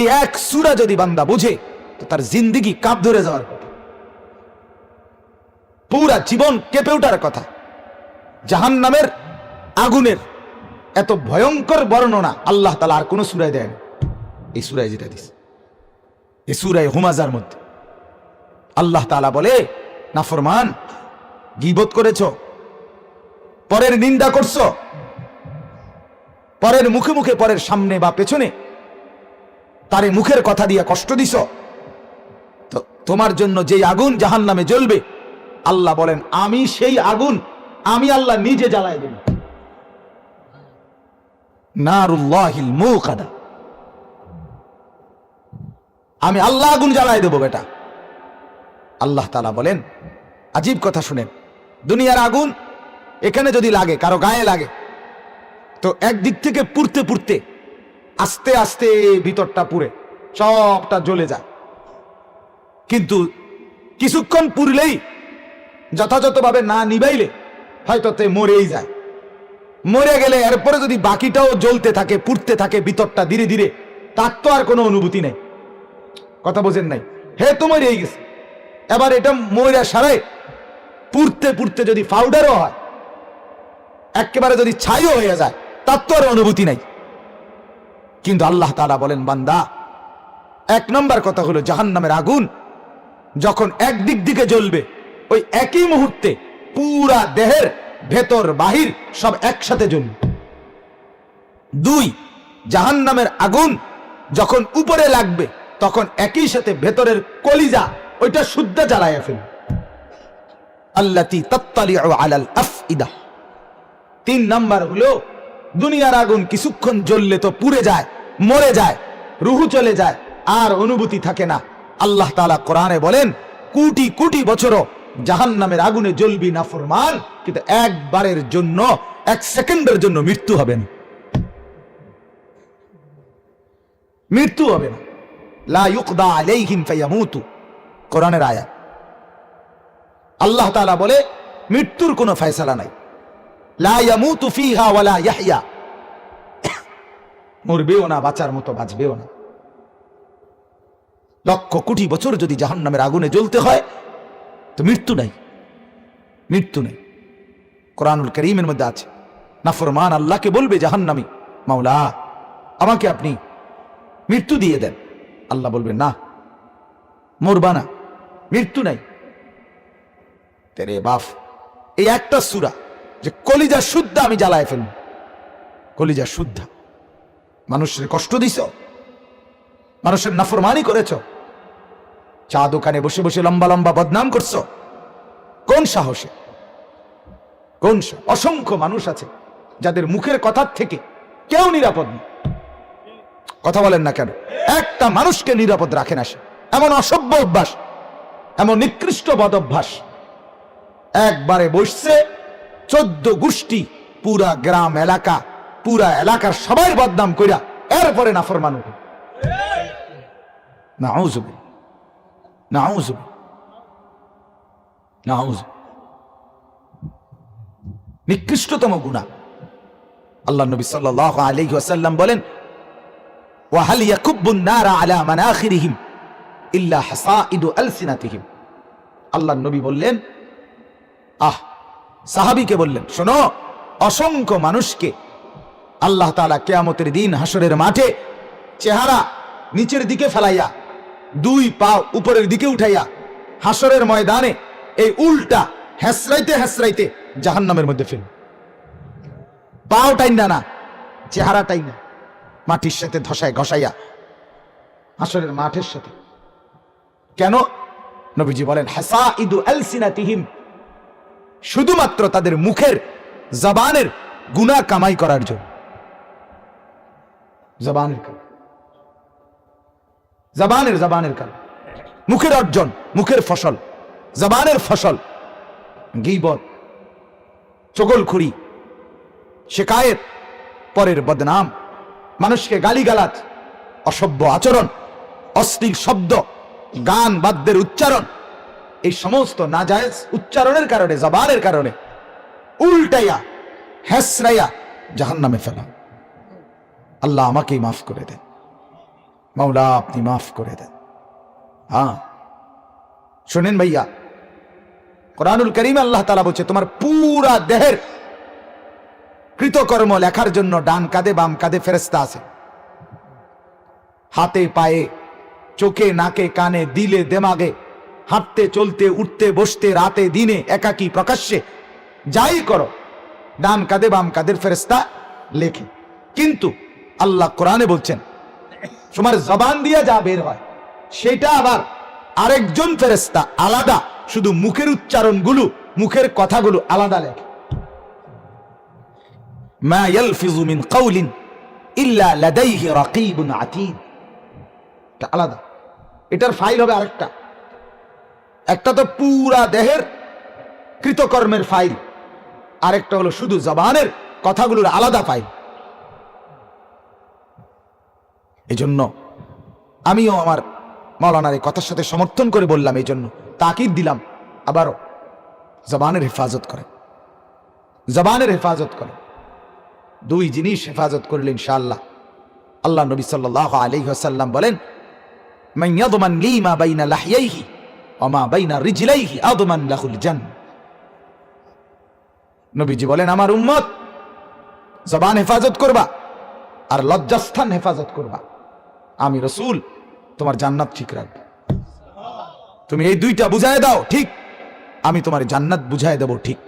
এই এক সুরা যদি বান্দা বুঝে, তো তার জিন্দিগি ধরে যাওয়ার কথা। পুরা জীবন কেঁপে ওঠার কথা। জাহান নামের আগুনের এত ভয়ঙ্কর বর্ণনা আল্লাহ তালা আর কোন সুরায় দেয় এই সুরায় যেটা দিস এই সুরায় হুমাজার মধ্যে। আল্লাহ তালা বলে, নাফরমান, গিবত করেছ, পরের নিন্দা করছ পরের মুখে মুখে, পরের সামনে বা পেছনে। তারে মুখের কথা দিয়ে কষ্ট দিছ? তো তোমার জন্য যেই আগুন জাহান নামে জ্বলবে, আল্লাহ বলেন, আমি সেই আগুন, আমি আল্লাহ নিজে জ্বালায় দেব। নারুল্লাহিল আমি আল্লাহ আগুন জ্বালায় দেব, বেটা। আল্লাহ তালা বলেন, আজীব কথা শুনেন। দুনিয়ার আগুন এখানে যদি লাগে, কারও গায়ে লাগে তো একদিক থেকে পুড়তে পুড়তে, আস্তে আস্তে ভিতরটা পুড়ে, সবটা জ্বলে যায়। কিন্তু কিছুক্ষণ পুড়লেই যথাযথভাবে না নিবাইলে হয়তো তে মরেই যায়। মরে গেলে এরপরে যদি বাকিটাও জ্বলতে থাকে, পুড়তে থাকে ভিতরটা ধীরে ধীরে, তার তো আর কোনো অনুভূতি নেই। কথা বোঝেন নাই? হে, তো মরেই গেছে। এবার এটা ময়রা সারাই পুড়তে পুড়তে যদি পাউডারও হয়, একেবারে যদি ছাইও হয়ে যায় তার অনুভূতি নাই। কিন্তু আল্লাহ তাআলা বলেন, বান্দা, এক নম্বর কথা হলো জাহান নামের আগুন যখন একদিক দিকে জ্বলবে, ওই একই মুহূর্তে পুরা দেহের ভেতর, বাহির সব একসাথে জ্বলবে। দুই জাহান নামের আগুন যখন উপরে লাগবে, তখন একই সাথে ভেতরের কলিজা ওইটা শুদ্ধ জ্বালায় ফেলবে। আল্লাতি তত্তালিউ আলাল আফইদা। তিন নাম্বার হলো দুনিয়ার আগুন কিছুক্ষণ জ্বললে তো পুড়ে যায়, মরে যায়, রুহু চলে যায়, আর অনুভূতি থাকে না। আল্লাহ তাআলা কোরআনে বলেন, কোটি কোটি বছরও জাহান নামের আগুনে জ্বলবি না ফরমান, কিন্তু একবারের জন্য, এক সেকেন্ডের জন্য মৃত্যু হবে না। মৃত্যু হবে না। লা আল্লাহ বলে, মৃত্যুর কোনো ফয়সালা নাই। মরবেও না, বাঁচার মতো বাঁচবেও না। লক্ষ কোটি বছর যদি জাহান্নামের আগুনে জ্বলতে হয়, তো মৃত্যু নাই। মৃত্যু নেই। কোরআনুল করিমের মধ্যে আছে নাফরমান আল্লাহকে বলবে জাহান্নামি, মাওলা, আমাকে আপনি মৃত্যু দিয়ে দেন। আল্লাহ বলবেন না, মরবা না, মৃত্যু নাই। তেরে বাফ এই একটা সুরা যে কলিজা শুদ্ধ আমি জ্বালায় ফেলব। কলিজা শুদ্ধ। মানুষের কষ্ট দিছ? মানুষের নাফরমানি করেছ? চা দোকানে বসে বসে লম্বা লম্বা বদনাম করছ? কোন সাহসে? কোন অসংখ্য মানুষ আছে যাদের মুখের কথার থেকে কেউ নিরাপদ কথা বলেন না কেন? একটা মানুষকে নিরাপদ রাখে না সে। এমন অসভ্য অভ্যাস, এমন নিকৃষ্ট বদ অভ্যাস। একবারে বসছে চোদ্দ গোষ্ঠী, পুরা গ্রাম, এলাকা, পুরা এলাকার সবাই বদনাম কইরা এরপরে নাউজুব নাউজুব নিকৃষ্টতম গুণা। আল্লাহ নবী সাল্লাল্লাহু আলাইহি ওয়াসাল্লাম বলেন আলা ইল্লা হাসাইদু আলসিনাতিহিম। আল্লাহ নবী বললেন, আহ সাহাবিকে বললেন, শোনো, অসংখ্য মানুষকে আল্লাহ তাআলা কেয়ামতের দিন হাসরের মাঠে চেহারা নিচের দিকে ফেলাইয়া, দুই পা উপরের দিকে উঠাইয়া হাসরের ময়দানে এই উল্টা হেসরাইতে হেসরাইতে জাহান্নামের মধ্যে ফেল পাও টাইনা না চেহারাটাই না, মাটির সাথে ধসায় ঘষাইয়া হাসরের মাঠের সাথে। কেন? নবীজি বলেন হাসা ইদু আলসিনাতিহিম শুধুমাত্র তাদের মুখের জবানের গুণা কামাই করার জন্য। জবানের কাল জবানের জবানের কাল মুখের অর্জন, মুখের ফসল, জবানের ফসল। গিবত চগলখুরি শেকায়েত, পরের বদনাম, মানুষকে গালিগালাজ, অসভ্য আচরণ, অশ্লীল শব্দ, গান বাদ্যের উচ্চারণ এই সমস্ত নাজায়েজ উচ্চারণের কারণে, জবানের কারণে উল্টাইয়া, হেসরাইয়া জাহান নামে ফেলা। আল্লাহ আমাকেই মাফ করে দেন। মাওলা, আপনি মাফ করে দেন। হ্যাঁ। শোনেন ভাইয়া, কোরআনুল করিম আল্লাহ তালা বলছে, তোমার পুরা দেহের কৃতকর্ম লেখার জন্য ডান কাঁধে বাম কাঁধে ফেরেস্তা আছে। হাতে, পায়ে, চোখে, নাকে, কানে, দিলে, দেমাগে হাঁটতে, চলতে, উঠতে, বসতে, রাতে, দিনে, একাকী, প্রকাশ্যে যাই করো, ডান কাঁধে, বাম কাঁধের ফেরেস্তা লেখে। কিন্তু আল্লাহ কোরআনে বলছেন, তোমার জবান দিয়া যা বের হয়, সেটা আবার আরেকজন ফেরেস্তা আলাদা, শুধু মুখের উচ্চারণগুলো, মুখের কথাগুলো আলাদা লেখে। আলাদা। এটার ফাইল হবে আরেকটা। একটা তো পুরা দেহের কৃতকর্মের ফাইল, আরেকটা হলো শুধু জবানের কথাগুলোর আলাদা ফাইল। এজন্য আমিও আমার মৌলানার এই কথার সাথে সমর্থন করে বললাম এই জন্য তাকিদ দিলাম, আবারও জবানের হেফাজত করে। জবানের হেফাজত করে। দুই জিনিস হেফাজত করলেন ইনশাআল্লাহ। আল্লাহ নবী সাল্লাহ আলাইহি ওয়াসাল্লাম বলেন, মান ইয়াদমান লি বাইনা লাহইয়াইহি ওয়া মা বাইনা রিজলাইহি আদমান নবীজি বলেন, আমার উম্মত, জবান হেফাজত করবা আর লজ্জাস্থান হেফাজত করবা। আমি রসুল, তোমার জান্নাত ঠিক রাখব। তুমি এই দুইটা বুঝায় দাও, ঠিক? আমি তোমার জান্নাত বুঝায় দেব, ঠিক?